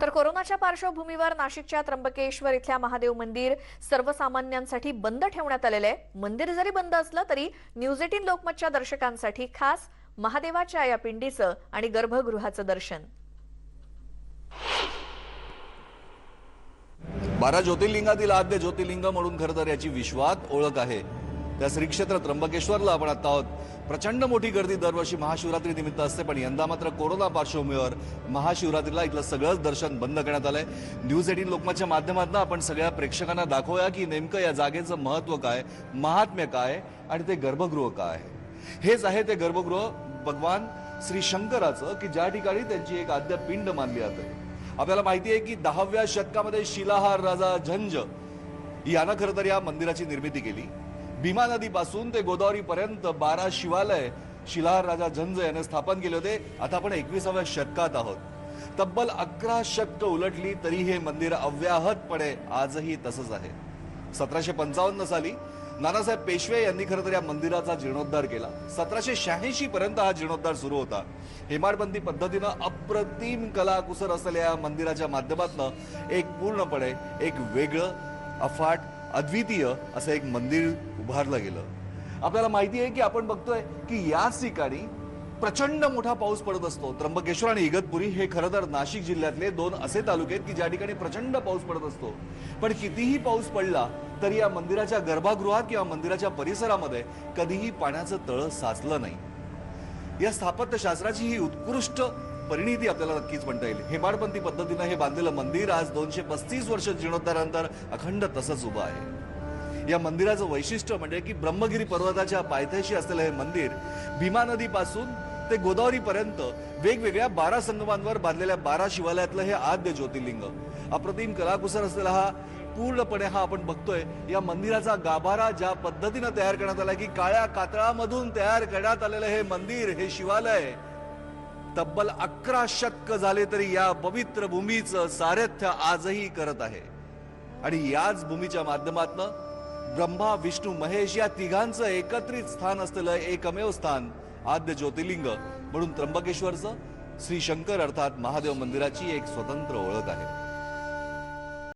तर कोरोनाच्या पार्श्वभूमीवर नाशिकच्या त्र्यंबकेश्वर इथल्या महादेव मंदिर सर्वसामान्यांसाठी बंद ठेवण्यात आलेलं आहे. मंदिर जरी बंद असलं तरी न्यूज एटीन लोकमतच्या दर्शकांसाठी खास महादेवाच्या या पिंडीचं आणि गर्भगृहाचं दर्शन. बारा ज्योतिर्लिंगातील आद्य ज्योतिर्लिंग म्हणून खरं तर याची विश्वात ओळख आहे. त्या श्री क्षेत्र त्र्यंबकेश्वरला आपण आता आहोत. प्रचंड मोठी गर्दी दरवर्षी महाशिवरात्री निमित्त असते पण यंदा मात्र कोरोना पार्श्वभूमीवर महाशिवरात्रीला इथलं सगळंच दर्शन बंद करण्यात आलंय. न्यूज एटीन लोकमतच्या माध्यमातून आपण सगळ्या प्रेक्षकांना दाखवूया की नेमकं या जागेचं महत्त्व काय महात्म्य काय आणि ते गर्भगृह काय आहे. हेच आहे ते गर्भगृह. भगवान श्री शंकराचं की ज्या ठिकाणी त्यांची एक आद्य पिंड मानली जाते. आपल्याला माहिती आहे की दहाव्या शतकामध्ये शिलाहार राजा झंज यानं खरं तर या मंदिराची निर्मिती केली. भीमा नदीपासून ते गोदावरीपर्यंत बारा शिवालय शिलाहार राजा झंज याने स्थापन केले होते. आता आपण एकविसाव्या शतकात आहोत. तब्बल अकरा शतक उलटली तरी हे मंदिर अव्याहतपणे आजही तसंच आहे. सतराशे पंचावन्न साली नानासाहेब पेशवे यांनी खरं तर या मंदिराचा जीर्णोद्धार केला. सतराशे शहाऐंशी पर्यंत हा जीर्णोद्धार सुरू होता. हेमाडबंदी पद्धतीनं अप्रतिम कलाकुसर असलेल्या या मंदिराच्या माध्यमातून एक पूर्णपणे एक वेगळं अफाट अद्वितीय असं एक मंदिर उभारलं गेलं. आपल्याला माहिती आहे की आपण बघतोय की याच ठिकाणी प्रचंड मोठा पाऊस पडत असतो. त्र्यंबकेश्वर आणि इगतपुरी हे खरं तर नाशिक जिल्ह्यातले दोन असे तालुके आहेत की ज्या ठिकाणी प्रचंड पाऊस पडत असतो. पण कितीही पाऊस पडला तरी या मंदिराच्या गर्भागृहात किंवा मंदिराच्या परिसरामध्ये कधीही पाण्याचं तळ साचलं नाही. या स्थापत्यशास्त्राची ही उत्कृष्ट परिणिती आपल्याला नक्कीच म्हणता येईल. हेमाडपंथी पद्धतीनं हे बांधलेलं मंदिर आज दोनशे पस्तीस वर्ष जीर्णोद्धारानंतर अखंड तसंच उभं आहे. या मंदिराचं वैशिष्ट्य म्हणजे की ब्रह्मगिरी पर्वताच्या पायथ्याशी असलेलं हे मंदिर भीमा नदीपासून ते गोदावरीपर्यंत वेगवेगळ्या बारा संगमांवर बांधलेल्या बारा शिवालयातलं हे आद्य ज्योतिर्लिंग. अप्रतिम कलाकुसर असलेला हा पूर्णपणे हा आपण बघतोय. या मंदिराचा गाभारा ज्या पद्धतीनं तयार करण्यात आला की काळ्या कातळामधून तयार करण्यात आलेलं हे मंदिर हे शिवालय तब्बल अकरा शक्क झाले तरी या पवित्र भूमीचं सारथ्य आजही करत आहे. आणि याच भूमीच्या माध्यमातनं ब्रह्मा विष्णू महेश या तिघांचं एकत्रित स्थान असलेलं एकमेव स्थान आद्य ज्योतिर्लिंग. म्हणून त्र्यंबकेश्वरचं श्री शंकर अर्थात महादेव मंदिराची एक स्वतंत्र ओळख आहे.